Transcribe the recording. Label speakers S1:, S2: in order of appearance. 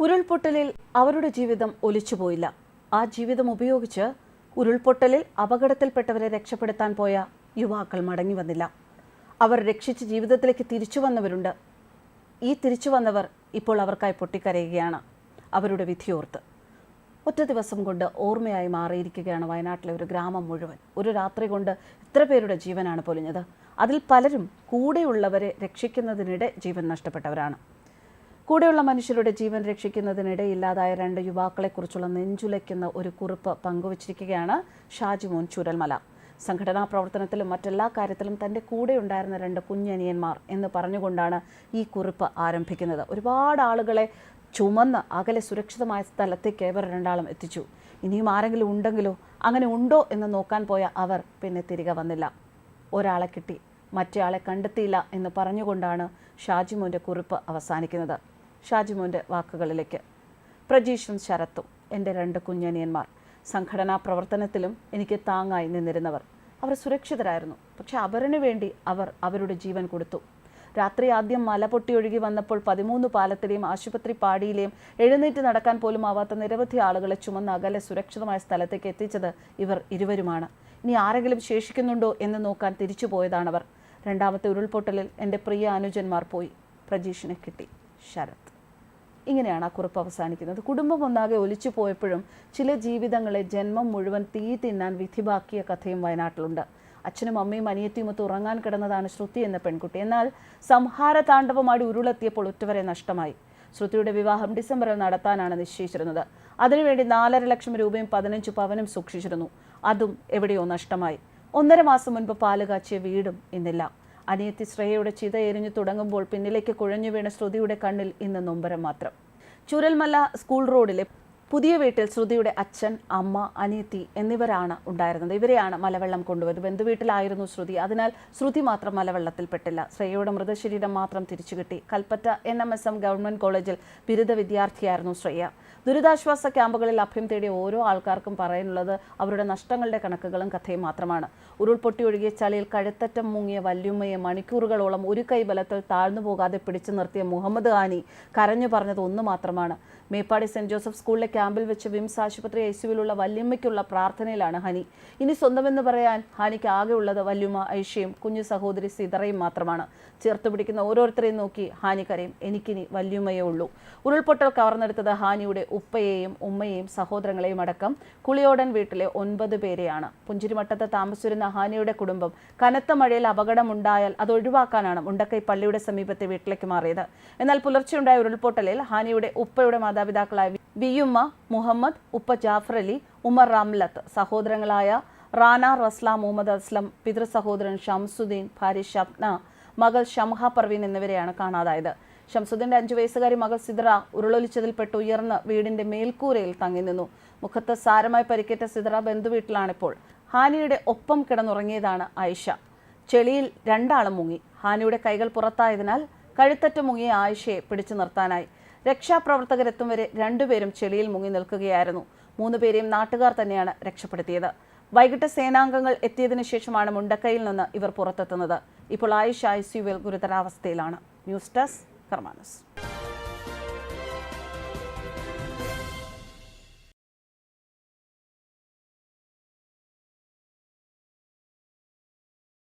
S1: ഉരുൾപൊട്ടലിൽ അവരുടെ ജീവിതം ഒലിച്ചുപോയില്ല. ആ ജീവിതം ഉപയോഗിച്ച് ഉരുൾപൊട്ടലിൽ അപകടത്തിൽപ്പെട്ടവരെ രക്ഷപ്പെടുത്താൻ പോയ യുവാക്കൾ മടങ്ങി വന്നില്ല. അവർ രക്ഷിച്ച് ജീവിതത്തിലേക്ക് തിരിച്ചു വന്നവരുണ്ട്. ഈ തിരിച്ചു വന്നവർ ഇപ്പോൾ അവർക്കായി പൊട്ടിക്കരയുകയാണ്. അവരുടെ വിധിയോർത്ത് ഒറ്റ ദിവസം കൊണ്ട് ഓർമ്മയായി മാറിയിരിക്കുകയാണ് വയനാട്ടിലെ ഒരു ഗ്രാമം മുഴുവൻ. ഒരു രാത്രി കൊണ്ട് ഇത്ര പേരുടെ ജീവനാണ് പൊലിഞ്ഞത്. അതിൽ പലരും കൂടെയുള്ളവരെ രക്ഷിക്കുന്നതിനിടെ ജീവൻ നഷ്ടപ്പെട്ടവരാണ്. കൂടെയുള്ള മനുഷ്യരുടെ ജീവൻ രക്ഷിക്കുന്നതിനിടെ ഇല്ലാതായ രണ്ട് യുവാക്കളെക്കുറിച്ചുള്ള നെഞ്ചുലയ്ക്കുന്ന ഒരു കുറിപ്പ് പങ്കുവച്ചിരിക്കുകയാണ് ഷാജിമോൻ ചുരൽമല. സംഘടനാ പ്രവർത്തനത്തിലും മറ്റെല്ലാ കാര്യത്തിലും തന്റെ കൂടെ ഉണ്ടായിരുന്ന രണ്ട് കുഞ്ഞനിയന്മാർ എന്ന് പറഞ്ഞുകൊണ്ടാണ് ഈ കുറിപ്പ് ആരംഭിക്കുന്നത്. ഒരുപാട് ആളുകളെ ചുമന്ന് അകലെ സുരക്ഷിതമായ സ്ഥലത്തേക്ക് ഇവർ രണ്ടാളും എത്തിച്ചു. ഇനിയും ആരെങ്കിലും ഉണ്ടെങ്കിലോ അങ്ങനെ ഉണ്ടോ എന്ന് നോക്കാൻ പോയ അവർ പിന്നെ തിരികെ വന്നില്ല. ഒരാളെ കിട്ടി മറ്റേയാളെ കണ്ടെത്തിയില്ല എന്ന് പറഞ്ഞുകൊണ്ടാണ് ഷാജിമോന്റെ കുറിപ്പ് അവസാനിക്കുന്നത്. ഷാജിമോന്റെ വാക്കുകളിലേക്ക്. പ്രജീഷും ശരത്തും എന്റെ രണ്ട് കുഞ്ഞനിയന്മാർ. സംഘടനാ പ്രവർത്തനത്തിലും എനിക്ക് താങ്ങായി നിന്നിരുന്നവർ. അവർ സുരക്ഷിതരായിരുന്നു. പക്ഷെ അവരിനു വേണ്ടി അവർ അവരുടെ ജീവൻ കൊടുത്തു. രാത്രി ആദ്യം മല പൊട്ടിയൊഴുകി വന്നപ്പോൾ പതിമൂന്ന് പാലത്തിലെയും ആശുപത്രി പാടിയിലെയും എഴുന്നേറ്റ് നടക്കാൻ പോലും ആവാത്ത നിരവധി ആളുകളെ ചുമന്ന് അകലെ സുരക്ഷിതമായ സ്ഥലത്തേക്ക് എത്തിച്ചത് ഇവർ ഇരുവരുമാണ്. ഇനി ആരെങ്കിലും ശേഷിക്കുന്നുണ്ടോ എന്ന് നോക്കാൻ തിരിച്ചു പോയതാണവർ. രണ്ടാമത്തെ ഉരുൾപൊട്ടലിൽ എന്റെ പ്രിയ അനുജന്മാർ പോയി. പ്രജീഷിനെ കിട്ടി. ശരത്. ഇങ്ങനെയാണ് ആ കുറിപ്പ് അവസാനിക്കുന്നത്. കുടുംബം ഒന്നാകെ ഒലിച്ചു പോയപ്പോഴും ചില ജീവിതങ്ങളെ ജന്മം മുഴുവൻ തീ തിന്നാൻ വിധിബാക്കിയ കഥയും വയനാട്ടിലുണ്ട്. അച്ഛനും അമ്മയും അനിയത്തിയുമൊത്ത് ഉറങ്ങാൻ കിടന്നതാണ് ശ്രുതി എന്ന പെൺകുട്ടി. എന്നാൽ സംഹാര താണ്ഡവമാടി ഉരുളെത്തിയപ്പോൾ ഒറ്റവരെ നഷ്ടമായി. ശ്രുതിയുടെ വിവാഹം ഡിസംബറിൽ നടത്താനാണ് നിശ്ചയിച്ചിരുന്നത്. അതിനുവേണ്ടി നാലര ലക്ഷം രൂപയും പതിനഞ്ച് പവനും സൂക്ഷിച്ചിരുന്നു. അതും എവിടെയോ നഷ്ടമായി. ഒന്നര മാസം മുൻപ് പാലുകാച്ചിയ വീടും ഇന്നില്ല. അനിയത്തി ശ്രേയയുടെ ചിത എരിഞ്ഞു തുടങ്ങുമ്പോൾ പിന്നിലേക്ക് കുഴഞ്ഞു വീണ ശ്രുതിയുടെ കണ്ണിൽ ഇന്ന് നൊമ്പരം മാത്രം. ചുരൽമല സ്കൂൾ റോഡിലെ പുതിയ വീട്ടിൽ ശ്രുതിയുടെ അച്ഛൻ അമ്മ അനിയത്തി എന്നിവരാണ് ഉണ്ടായിരുന്നത്. ഇവരെയാണ് മലവെള്ളം കൊണ്ടുവരുന്നത് ബന്ധുവീട്ടിലായിരുന്നു ശ്രുതി. അതിനാൽ ശ്രുതി മാത്രം മലവെള്ളത്തിൽ പെട്ടില്ല ശ്രേയയുടെ മൃതശരീരം മാത്രം തിരിച്ചു കിട്ടി Kalpetta N M S M government കോളേജിൽ ബിരുദ വിദ്യാർത്ഥിയായിരുന്നു ശ്രേയ. ദുരിതാശ്വാസ ക്യാമ്പുകളിൽ അഭയം തേടിയ ഓരോ ആൾക്കാർക്കും പറയാനുള്ളത് അവരുടെ നഷ്ടങ്ങളുടെ കണക്കുകളും കഥയും മാത്രമാണ്. ഉരുൾപൊട്ടി ഒഴുകിയ ചളിയിൽ കഴുത്തറ്റം മുങ്ങിയ വല്യുമ്മയെ മണിക്കൂറുകളോളം ഒരു കൈബലത്തിൽ താഴ്ന്നു പോകാതെ പിടിച്ചു നിർത്തിയ മുഹമ്മദ് ഖാനി കരഞ്ഞു പറഞ്ഞത് ഒന്ന് മാത്രമാണ്. മേപ്പാടി സെന്റ് ജോസഫ് സ്കൂളിലെ ക്യാമ്പിൽ വെച്ച് വിംസ് ആശുപത്രി ഐ സിയുവിലുള്ള വല്യമ്മയ്ക്കുള്ള പ്രാർത്ഥനയിലാണ് ഹനി. ഇനി സ്വന്തമെന്ന് പറയാൻ ഹനിക്ക് ആകെ ഉള്ളത് വല്യുമ്മ ഐഷയും കുഞ്ഞു സഹോദരി സീതറയും മാത്രമാണ്. ചേർത്ത് പിടിക്കുന്ന ഓരോരുത്തരെയും നോക്കി ഹാനി കരയും. എനിക്കിനി വല്യുമ്മയേ ഉള്ളൂ. ഉരുൾപൊട്ടൽ കവർന്നെടുത്തത് ഹാനിയുടെ ഉപ്പയെയും ഉമ്മയെയും സഹോദരങ്ങളെയും അടക്കം കുളിയോടൻ വീട്ടിലെ ഒൻപത് പേരെയാണ്. പുഞ്ചിരിമട്ടത്ത് താമസിച്ചിരുന്ന ഹാനിയുടെ കുടുംബം കനത്ത മഴയിൽ അപകടമുണ്ടായാൽ അത് ഒഴിവാക്കാനാണ് മുണ്ടക്കൈ പള്ളിയുടെ സമീപത്തെ വീട്ടിലേക്ക് മാറിയത്. എന്നാൽ പുലർച്ചെയുണ്ടായ ഉരുൾപൊട്ടലിൽ ഹാനിയുടെ ഉപ്പയുടെ മാതാപിതാക്കളായ വിയുമ്മ മുഹമ്മദ് ഉപ്പ ജാഫർ അലി ഉമർ റാംലത്ത്. സഹോദരങ്ങളായ റാന റസ്ല മുഹമ്മദ് അസ്ലം പിതൃ സഹോദരൻ ഷംസുദ്ദീൻ ഭാര്യ ഷബ്ന മകൾ ഷംഹ പർവീൻ എന്നിവരെയാണ് കാണാതായത്. ഷംസുദ്ദീന്റെ അഞ്ചു വയസ്സുകാരി മകൾ സിദ്ര ഉരുളൊലിച്ചതിൽപ്പെട്ട് ഉയർന്ന് വീടിന്റെ മേൽക്കൂരയിൽ തങ്ങി നിന്നു. മുഖത്ത് സാരമായി പരിക്കേറ്റ സിദ്ര ബന്ധുവീട്ടിലാണിപ്പോൾ ഹാനിയുടെ ഒപ്പം കിടന്നുറങ്ങിയതാണ് ആയിഷ. ചെളിയിൽ രണ്ടാളും മുങ്ങി. ഹാനിയുടെ കൈകൾ പുറത്തായതിനാൽ കഴുത്തറ്റ് മുങ്ങിയ ആയിഷയെ പിടിച്ചു നിർത്താനായി. രക്ഷാപ്രവർത്തകരെത്തും വരെ രണ്ടുപേരും ചെളിയിൽ മുങ്ങി നിൽക്കുകയായിരുന്നു. മൂന്നുപേരെയും നാട്ടുകാർ തന്നെയാണ് രക്ഷപ്പെടുത്തിയത്. വൈകിട്ട് സേനാംഗങ്ങൾ എത്തിയതിനു ശേഷമാണ് മുണ്ടക്കയിൽ നിന്ന് ഇവർ പുറത്തെത്തുന്നത്. ഇപ്പോൾ ആയിഷ ഐ സിയുവിൽ ഗുരുതരാവസ്ഥയിലാണ്. News desk കർമാനസ്.